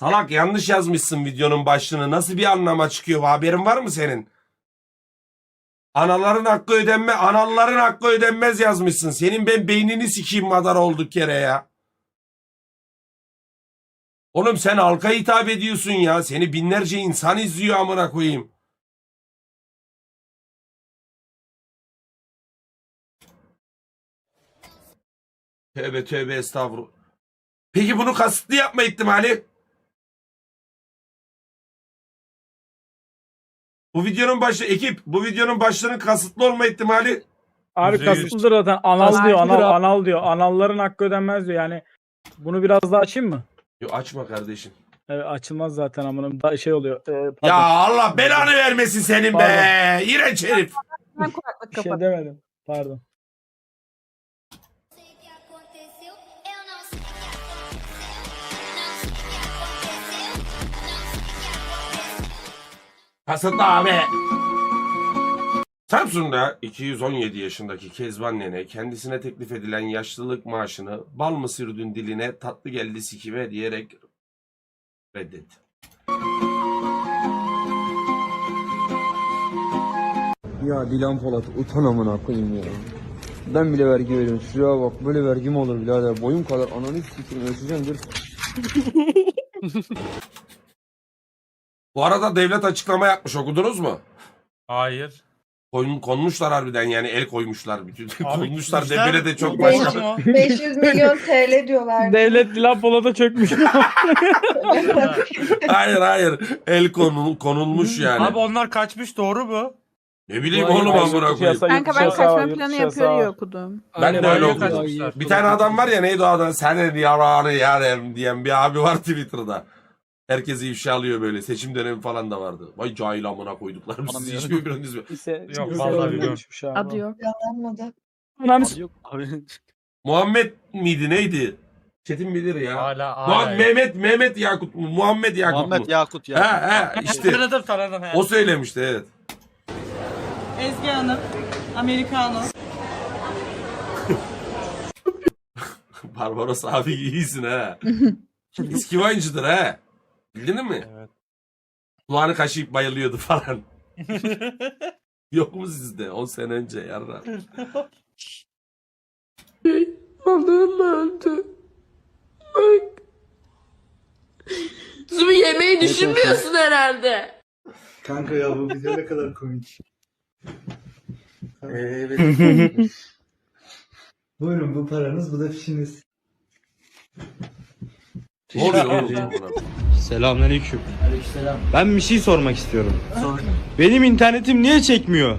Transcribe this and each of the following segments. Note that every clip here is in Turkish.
Salak yanlış yazmışsın videonun başlığını. Nasıl bir anlama çıkıyor? Haberin var mı senin? Anaların hakkı ödenme, analların hakkı ödenmez yazmışsın. Senin ben beynini sikeyim madar olduk yere ya. Oğlum sen halka hitap ediyorsun ya. Seni binlerce insan izliyor amına koyayım. Tövbe tövbe estağfurullah. Peki bunu kasıtlı yapma ihtimali? Bu videonun başı ekip bu videonun başlığının kasıtlı olma ihtimali Abi Yüzde yüz. kasıtlıdır zaten. Anal diyor, anal, anal diyor. Analların hakkı ödenmez diyor. Yani bunu biraz daha açayım mı? Yo, açma kardeşim. Evet, açılmaz zaten amına. Da şey oluyor. Ee, Ya Allah belanı vermesin senin be. İğrenç herif. Ben kulaklık bir şey demedim. Pardon. Kasıtlı abi. Samsun'da 217 yaşındaki Kezban Nene kendisine teklif edilen yaşlılık maaşını bal mı sürdün diline tatlı geldi sikime diyerek reddetti. Ya Dilan Polat utan amına koyayım ya. Ben bile vergi veriyorum. Şuraya bak böyle vergi mi olur birader? Boyum kadar ananı sikeyim ölçeceğim dur. Bu arada devlet açıklama yapmış okudunuz mu? Hayır. Koyun, konmuşlar harbiden yani el koymuşlar. Bütün Abi koymuşlar gitmişler, debire de çok başka başka. mı? 500 milyon TL diyorlar. Devlet Dilan Polat'a çökmüş. hayır hayır el konul, konulmuş yani. Abi onlar kaçmış doğru mu? ne bileyim oğlum amına koyayım. Kanka ben kaçma planı yapıyor diye okudum. Ben de öyle okudum. kaçmışlar. Bir tane adam var ya neydi o adam? Senin yararı yarem diyen bir abi var Twitter'da. Herkesi ifşa alıyor böyle. Seçim dönemi falan da vardı. Vay cahil amına koyduklarım sizi hiç mi bilmiyorsunuz mu? Lise, Yok, lise vallahi abi. Adı yok. Yalanmadı. Ananı s- Muhammed miydi neydi? Çetin bilir ya. Hala Muhammed, hala. Mehmet, Mehmet Yakut mu? Muhammed Yakut Muhammed mu? Yakut ya. He he işte. Tanıdım tanıdım. he. o söylemişti evet. Ezgi Hanım, Americano. Barbaros abi iyisin ha. Eski oyuncudur ha. Bildin mi? Evet. Kulağını kaşıyıp bayılıyordu falan. Yok mu sizde? 10 sene önce yarra. Balığım öldü. Bak. Zumi yemeği düşünmüyorsun herhalde. Kanka ya bu video ne kadar komik. Evet. Buyurun bu paranız bu da fişiniz. ne oluyor oğlum Selamünaleyküm. Ben bir şey sormak istiyorum. Benim internetim niye çekmiyor?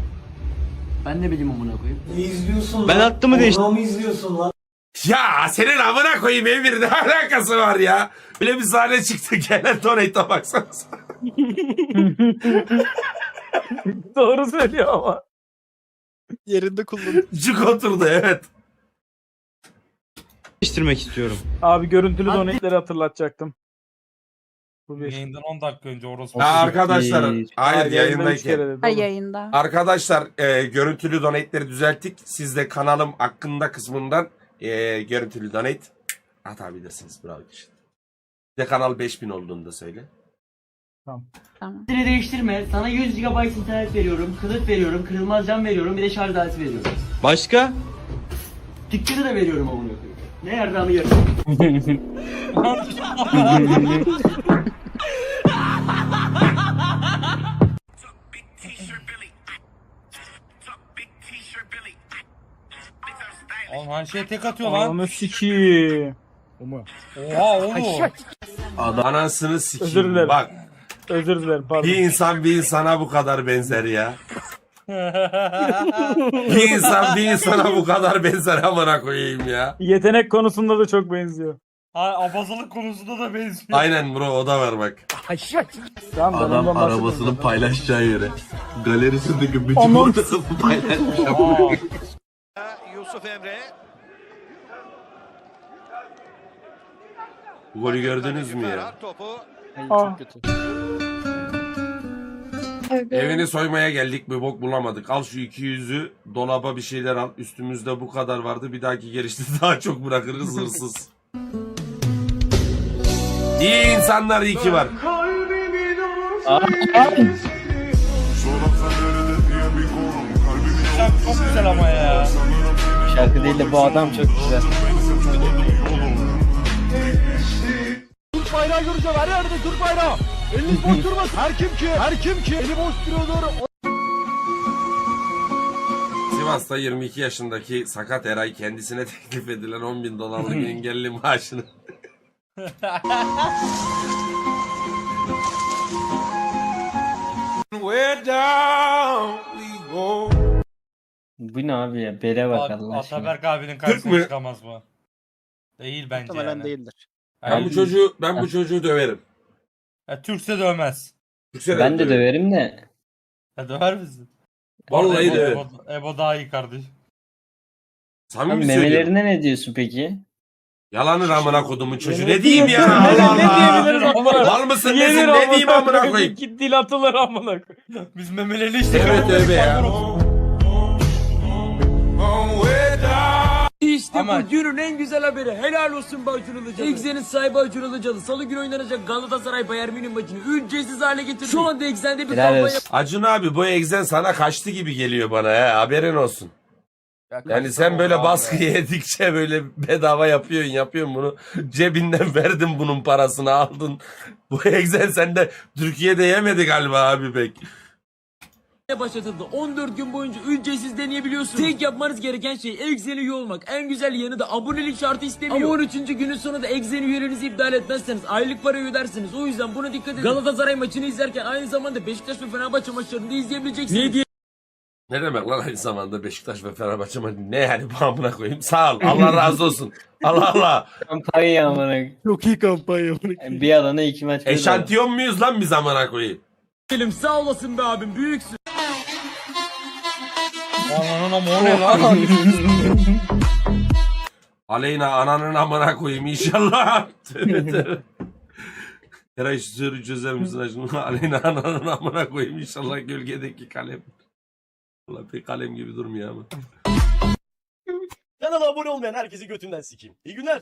Ben ne bileyim amına koyayım. Ne izliyorsun Ben lan? attımı değiştirdim. Porno mu izliyorsun lan? Ya senin amına koyayım Emir ne alakası var ya? Bile bir sahne çıktı gelen donate'a baksanıza. Doğru söylüyor ama. Yerinde kullan. Cuk oturdu evet. Değiştirmek istiyorum. Abi görüntülü donetleri hatırlatacaktım. Bu bir. Yayından 10 dakika önce orospu. Arkadaşlar hayır Hayır, yayında üç yayındayken. dedi. Oğlum. yayında. Arkadaşlar e, görüntülü donate'leri düzelttik. Siz de kanalım hakkında kısmından e, görüntülü donate atabilirsiniz. Bravo işte. Bir de kanal 5000 olduğunu da söyle. Tamam. Seni değiştirme. Sana 100 GB internet veriyorum, kılıf veriyorum, kırılmaz cam veriyorum, bir de şarj aleti veriyorum. Başka? Dikleri de veriyorum amına koyayım. Ne yardımı yarım. her şeye tek atıyor lan. Ananı sikiyim. Oha oğlum. Anasını Özür sikeyim. dilerim. Bak Özür dilerim pardon. bir insan bir insana bu kadar benzer ya. Bir insan bir insana bu kadar benzer amına koyayım ya. Yetenek konusunda da çok benziyor. Ha, abazılık konusunda da benziyor. Aynen bro o da var bak. Tamam, ben ondan bahsetmiyorum. paylaşacağı yere. Galerisindeki bütün Aman. ortasını paylaşmış. Aa, Yusuf Emre. Bu golü gördünüz mü ya? Topu. Aa. Evet. Evini soymaya geldik bir bok bulamadık. Al şu 200'ü dolaba bir şeyler al. Üstümüzde bu kadar vardı. Bir dahaki gelişte daha çok bırakırız hırsız. Niye insanlar iyi ki var? Çok güzel ama ya. Şarkı değil de bu adam çok güzel. Türk bayrağı göreceğim her yerde Türk bayrağı. Eliniz boş durmasın. Her kim ki? Her kim ki? Eli boş duruyordur. Sivas'ta 22 yaşındaki sakat Eray kendisine teklif edilen 10 bin dolarlık engelli maaşını Bu ne abi ya? Bere bak At- Allah aşkına. Ataberk abinin Türk karşısına mü? çıkamaz mı? Değil bence Muhtemelen yani. değildir. Ben bu çocuğu ben bu çocuğu döverim. Ya, Türkse dövmez. Türkçe Ben de döverim de. Ya döver misin? Bu Vallahi Ebo, döverim. Ebo, Ebo daha iyi kardeş. Samimi Abi söylüyorum. memelerine ne diyorsun peki? Yalanır amına kodumun çocuğu. Ne diyeyim ya? Allah Ne Allah. diyebiliriz amına? Mal mısın Yenir nesin? Ne diyeyim amına koyayım? Git dil atılır amına koyayım. Biz memelerini işte Tövbe tövbe ya. İşte Ama- bu günün en güzel haberi. Helal olsun Acun Ilıcalı. Exe'nin sahibi Acun Ilıcalı. Salı günü oynanacak Galatasaray Bayern Münih maçını ücretsiz hale getirdi. Şu anda Exe'de bir Helal kampanya olsun. Acun abi bu egzen sana kaçtı gibi geliyor bana he. Haberin olsun. Yani sen böyle baskı yedikçe böyle bedava yapıyorsun yapıyorsun bunu. Cebinden verdin bunun parasını aldın. Bu egzen sende Türkiye'de yemedi galiba abi pek. Başlatıldı. 14 gün boyunca ücretsiz deneyebiliyorsunuz. Tek yapmanız gereken şey Exe'nin üye olmak. En güzel yanı da abonelik şartı istemiyor. Ama 13. günün sonunda Exe'nin üyelerinizi iptal etmezseniz aylık para ödersiniz. O yüzden buna dikkat edin. Galatasaray maçını izlerken aynı zamanda Beşiktaş ve Fenerbahçe maçlarını da izleyebileceksiniz. Ne diye Ne demek lan aynı zamanda Beşiktaş ve Fenerbahçe maçı? Ne yani bu amına koyayım? Sağ ol. Allah razı olsun. Allah Allah. Kampanya amına. Çok iyi kampanya. Bir alana iki maç. Eşantiyon muyuz lan biz amına koyayım? Sağ olasın be abim büyüksün. Ananın ama o ne lan? Aleyna ananın amına koyayım inşallah. Eray şu soruyu çözer misin? Aleyna ananın amına koyayım inşallah gölgedeki kalem. Allah pek kalem gibi durmuyor ama. Kanala abone olmayan herkesi götünden sikeyim. İyi günler.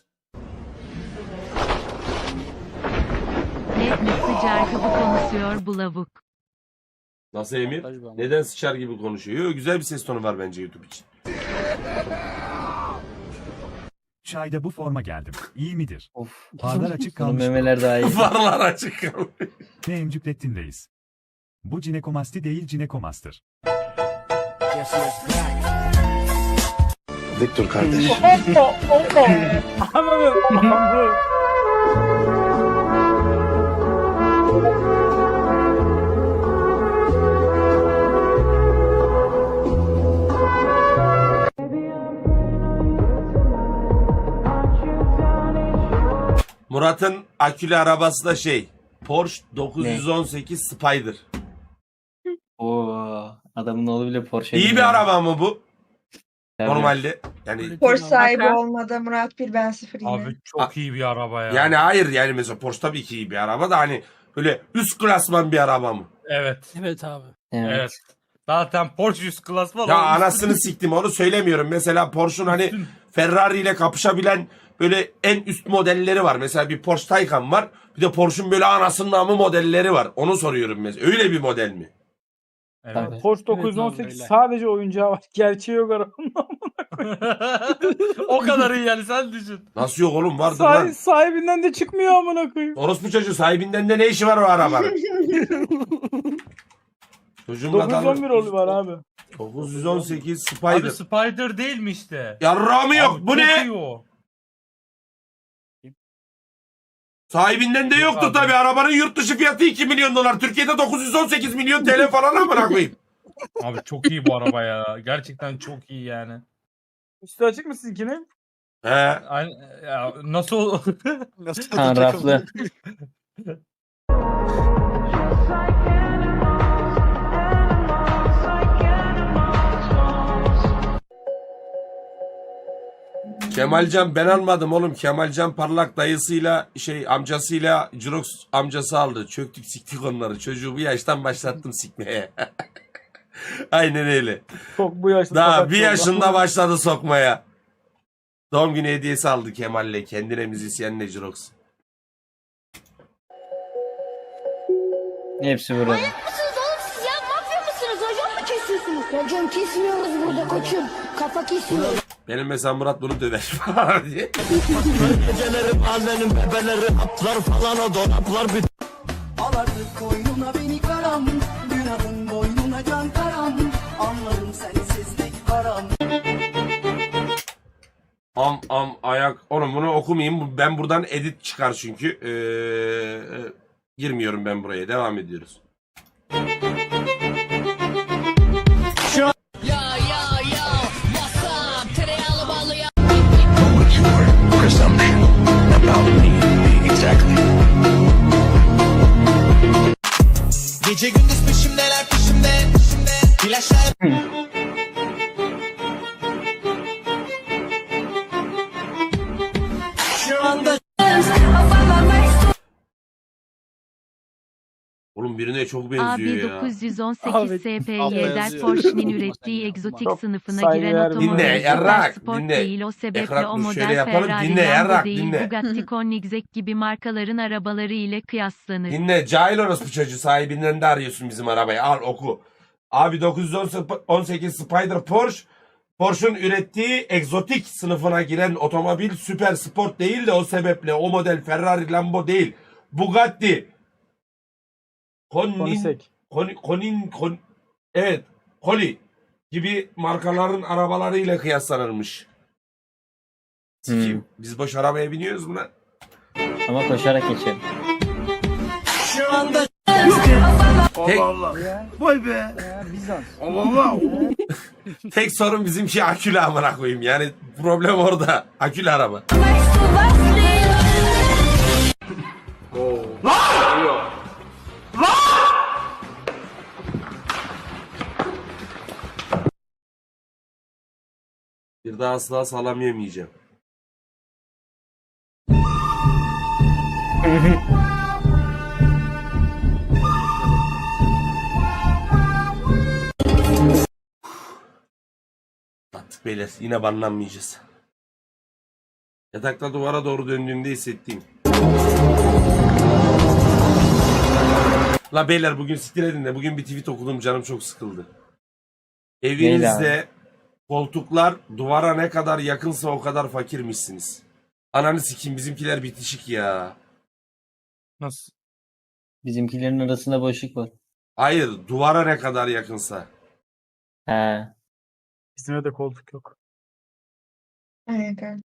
Net mi sıcar gibi konuşuyor bu lavuk. Nasıl Emir? Neden sıçar gibi konuşuyor? Yo, güzel bir ses tonu var bence YouTube için. Çayda bu forma geldim. İyi midir? Of. Farlar açık Bunun kalmış. memeler daha iyi. Farlar açık kalmış. Ne emcüklettindeyiz. Bu cinekomasti değil cinekomastır. Dik dur kardeşim. Murat'ın akülü arabası da şey. Porsche 918 Spider. Oo, adamın oğlu bile Porsche. İyi bir araba mı bu? Tabii. Normalde. Yani Porsche sahibi olmadı Murat bir ben sıfır yine. Abi çok iyi bir araba ya. yani hayır yani mesela Porsche tabii ki iyi bir araba da hani böyle üst klasman bir araba mı? Evet. Evet abi. Evet. Evet. Zaten Porsche üst klas var. Ya anasını siktim onu söylemiyorum. Mesela Porsche'un hani Ferrari ile kapışabilen böyle en üst modelleri var. Mesela bir Porsche Taycan var. Bir de Porsche'un böyle anasının namı modelleri var. Onu soruyorum mesela. Öyle bir model mi? Evet. Tabii. Porsche Evet abi, 918 öyle. sadece oyuncağı var. Gerçeği yok arabanın. o kadar iyi yani sen düşün. Nasıl yok oğlum vardır Sahi- lan. sahibinden de çıkmıyor amına koyayım. Orospu çocuğu sahibinden de ne işi var o arabanın? Çocuğun 911 olu var abi. 918 Abi Spider. Spider değil mi işte? Yarrağımı yok. Abi Bu çok ne? iyi o. Sahibinden de Yok yoktu abi. tabii. Arabanın yurt dışı fiyatı 2 milyon dolar. Türkiye'de 918 milyon TL falan amına koyayım. Abi çok iyi bu araba ya. Gerçekten çok iyi yani. Üstü açık mı sizinkinin? He. Aynı, ya nasıl Ha raflı. Kemalcan ben almadım oğlum. Kemalcan parlak dayısıyla şey amcasıyla Cirox amcası aldı. Çöktük siktik onları. Çocuğu bu yaştan başlattım sikmeye. Aynen öyle. Çok bu yaşta. Daha bir yaşında başladı sokmaya. Doğum günü hediyesi aldı Kemal'le. Kendine müzisyenle Cirox. Hepsi burada. Mısınız oğlum siz ya? Mafya mısınız? Hocam mı kesiyorsunuz? Hocam kesmiyoruz burada koçum. Kafa kesiyoruz. Benim mesela Murat bunu döver falan diye. Alardık koynuna beni karam Günahın boynuna can karam Anlarım sensizlik haram Am am ayak. Oğlum bunu okumayayım. Ben buradan edit çıkar çünkü. Ee, girmiyorum ben buraya. Devam ediyoruz. Gece gündüz peşimdeler peşimde İlaçlar Oğlum birine çok benziyor ya. AB918 Abi, SPY'ler Porsche'nin ürettiği egzotik Çok sınıfına saygı giren otomobil Dinle, yarrak, sport dinle. değil o sebeple Ekran o dur, şöyle model yapalım, Ferrari dinle, Lambo değil dinle. Bugatti Koenigsegg gibi markaların arabaları ile kıyaslanır. Dinle cahil orospu çocuğu sahibinden de arıyorsun bizim arabayı. Al oku. Abi 918 Spider Porsche Porsche'un ürettiği egzotik sınıfına giren otomobil süper sport değil de o sebeple o model Ferrari Lambo değil. Bugatti. Konin, Konisek. Konin, Konin, Kon- evet, Koli gibi markaların arabalarıyla kıyaslanırmış. Sikeyim. Biz boş arabaya biniyoruz mu lan? Ama koşarak geçelim. Şu anda Tek, Bizans. tek sorun bizimki akülü amına koyayım. Yani problem orada. Akülü araba. Bir daha asla salam yemeyeceğim. Attık beyler yine banlanmayacağız. Yatakta duvara doğru döndüğümde hissettiğim. La beyler bugün siktir edin de bugün bir tweet okudum canım çok sıkıldı. Evinizde koltuklar duvara ne kadar yakınsa o kadar fakirmişsiniz. Ananı sikeyim bizimkiler bitişik ya. Nasıl? Bizimkilerin arasında boşluk var. Hayır duvara ne kadar yakınsa. He. Bizim evde koltuk yok. Evet, evet.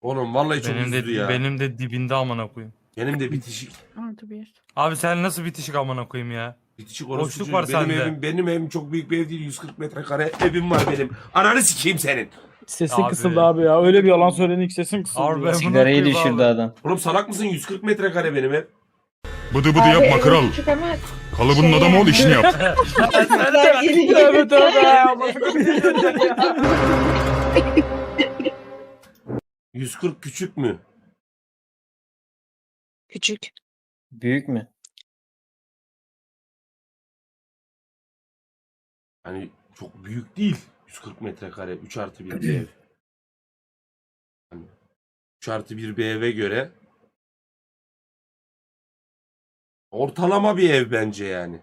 Oğlum vallahi çok Benim üzdü de ya. Benim... benim de dibinde amına koyayım. de bitişik. Artı bir. Abi sen nasıl bitişik amına koyayım ya? Bitişik orası Boşluk var benim sende. evim, benim evim çok büyük bir ev değil. 140 metrekare evim var benim. Ananı sikeyim senin. Sesin Abi. kısıldı abi ya. Öyle bir yalan söyledin ki sesin kısıldı. Abi ben- Sigarayı düşürdü abi. adam. Oğlum salak mısın? 140 metrekare benim ev. Bıdı bıdı Abi, yapma evet, kral. küçük ama Kalıbının adamı ol işini yap. Tövbe tövbe ya. 140 küçük mü? Küçük. Büyük mü? Hani çok büyük değil. 140 metrekare 3 artı 1 bir ev. Hani 3 artı 1 bir eve göre ortalama bir ev bence yani.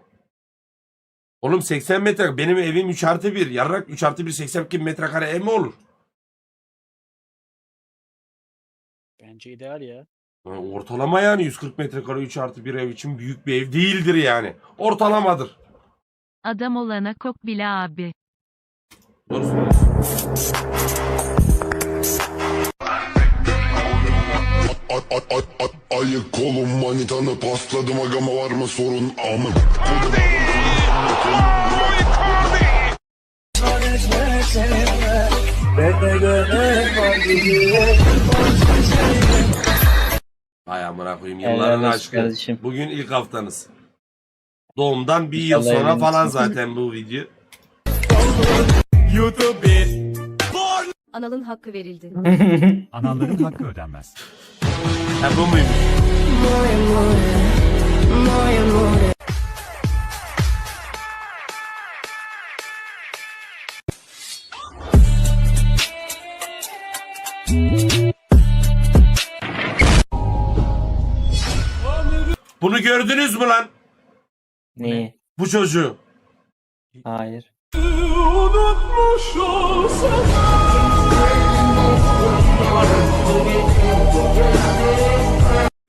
Oğlum 80 metre benim evim 3 artı 1. Yarrak 3 artı 1 82 metrekare ev mi olur? Bence ideal ya. Yani ortalama yani 140 metrekare 3 artı 1 ev için büyük bir ev değildir yani. Ortalamadır. Adam olana kok bile abi. Doğru. Ayık kolum manitanı pasladım agama var mı sorun amı. Hay amına koyayım yılların aşkı. kardeşim. Bugün ilk haftanız. Doğumdan bir yıl İnşallah sonra evlenirsin. falan zaten bu video. Analın hakkı verildi. Analların hakkı ödenmez. Ha bu muymuş? Bunu gördünüz mü lan? Neyi? Bu çocuğu. Hayır.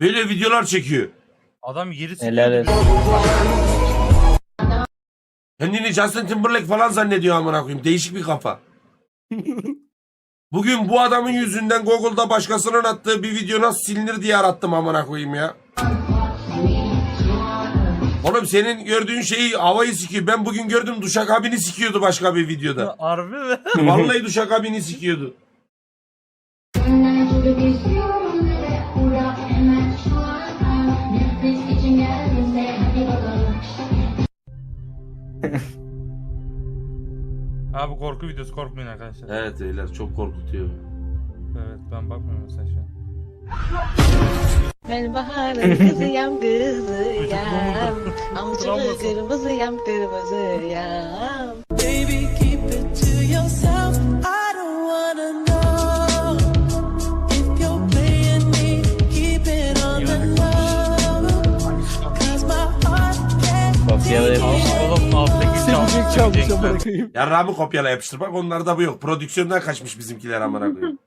Böyle videolar çekiyor. Adam yeri Helal. Kendini Justin Timberlake falan zannediyor amına koyayım. Değişik bir kafa. Bugün bu adamın yüzünden Google'da başkasının attığı bir video nasıl silinir diye arattım amına koyayım ya. Oğlum senin gördüğün şeyi havayı sikiyor. Ben bugün gördüm duşakabini sikiyordu başka bir videoda. Harbi mi? Vallahi duşakabini sikiyordu. Abi korku videosu korkmayın arkadaşlar. Evet beyler çok korkutuyor. Evet ben bakmıyorum mesela şu an. Ben baharın kızıyam kızıyam. Amcalı kırmızıyam kırmızıyam. Baby keep it to yourself. I don't wanna know. If you're playing me, keep it on the low. Cause my heart can't Kopyala Oğlum alttaki çalmış. Yarrağımı kopyala yapıştır. Bak onlarda bu yok. Prodüksiyondan kaçmış bizimkiler amına koyayım.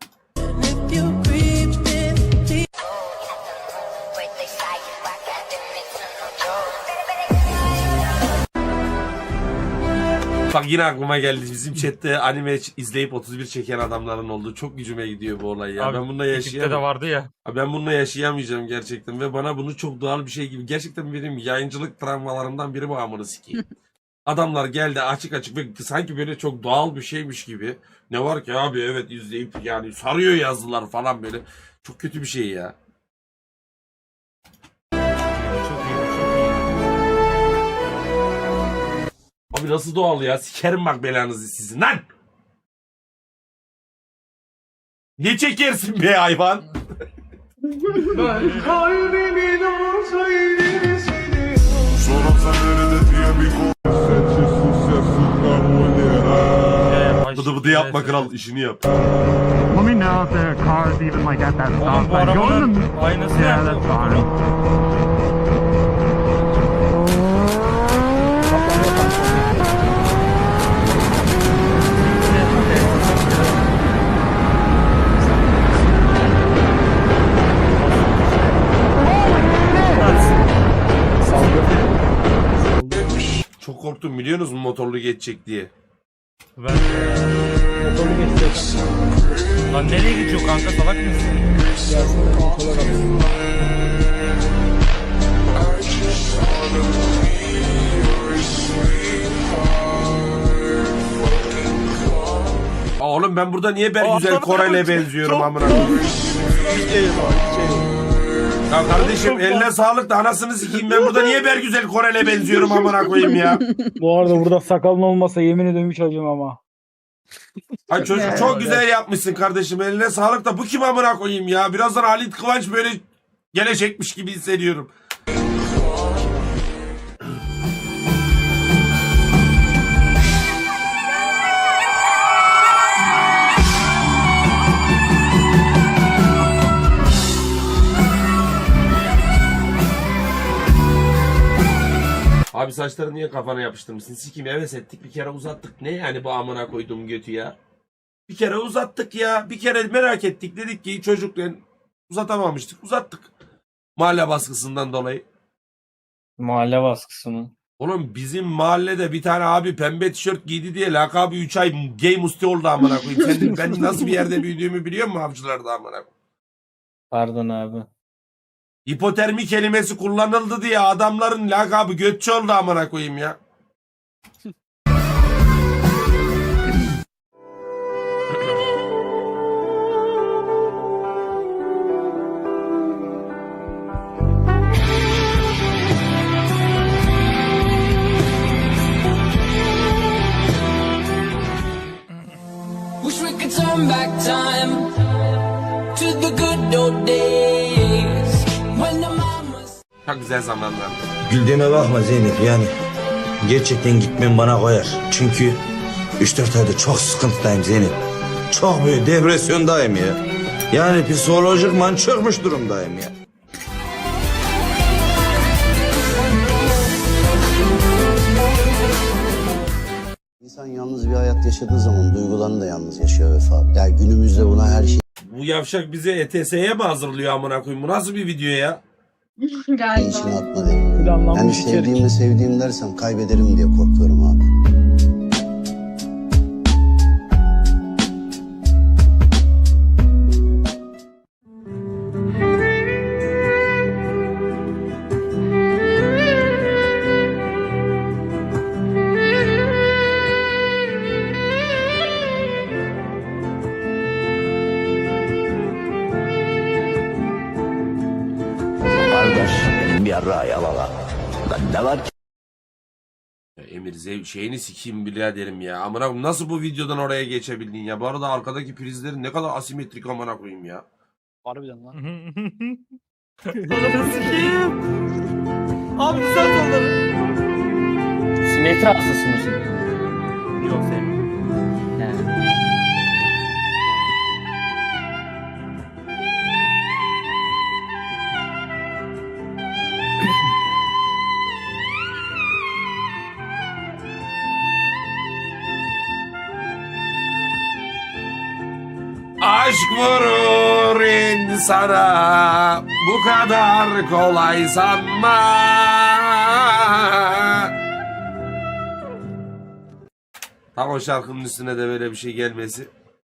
Bak yine aklıma geldi. Bizim chatte anime izleyip 31 çeken adamların olduğu çok gücüme gidiyor bu olay ya. Abi, ben bununla ekipte de yaşayamam. vardı ya. Abi Ben bununla yaşayamayacağım gerçekten ve bana bunu çok doğal bir şey gibi. Gerçekten benim yayıncılık travmalarımdan biri bu amını sikeyim. Adamlar geldi açık açık ve sanki böyle çok doğal bir şeymiş gibi. Ne var ki abi evet izleyip yani sarıyor yazdılar falan böyle. Çok kötü bir şey ya. Abi nasıl doğal ya? Sikerim bak belanızı sizin lan. Ne çekersin be hayvan? Sorarsan nerede diye bir konu Ee, baş- Bıdı bıdı yapma Evet, kral işini yap. Oğlum bu arabanın aynası nerede? Çok geçecek diye. Ben... Lan nereye gidiyor kanka salak mısın? Aa, oğlum ben burada niye Bergüzel Aa, Koray'la benziyorum amına koyayım? Ya kardeşim eline sağlık da anasını sikeyim ben burada niye Bergüzel Koray'la benziyorum amına koyayım ya? Bu arada burada sakalın olmasa yemin ederim hiç acımam ha. Ay çocuk çok güzel yapmışsın kardeşim eline sağlık da bu kim amına koyayım ya? Birazdan Halit Kıvanç böyle gelecekmiş gibi hissediyorum. Abi saçları niye kafana yapıştırmışsın? Sikim heves ettik bir kere uzattık. Ne yani bu amına koyduğum götü ya? Bir kere uzattık ya. Bir kere merak ettik. Dedik ki çocukken uzatamamıştık. Uzattık. Mahalle baskısından dolayı. Mahalle baskısı mı? Oğlum bizim mahallede bir tane abi pembe tişört giydi diye lakabı 3 ay gay musti oldu amına koyayım. Sen, ben nasıl bir yerde büyüdüğümü biliyor musun avcılarda amına koyayım? Pardon abi. Hipotermi kelimesi kullanıldı diye adamların lakabı götçü oldu amına koyayım ya. Wish we could turn back time to the good old days. Çok güzel zamanlar. Güldüğüme bakma Zeynep yani. Gerçekten gitmem bana koyar. Çünkü 3-4 ayda çok sıkıntıdayım Zeynep. Çok büyük depresyondayım ya. Yani psikolojikman çökmüş durumdayım ya. İnsan yalnız bir hayat yaşadığı zaman duygularını da yalnız yaşıyor Vefa. Yani günümüzde buna her şey... Bu yavşak bizi ETS'ye mi hazırlıyor amına koyayım? Bu nasıl bir video ya? Galiba. içine atma deniliyor. Yani sevdiğimi sevdiğim dersem kaybederim diye korkuyorum abi. Zev şeyini sikeyim biraderim ya. Amına koyayım nasıl bu videodan oraya geçebildin ya? Bu arada arkadaki prizlerin ne kadar asimetrik amına koyayım ya. Harbiden lan. Abi düzelt onları. Simetri hastası mısın? Yok sevmiyorum. Vurur insana bu kadar kolay sanma. Tam o şarkının üstüne de böyle bir şey gelmesi.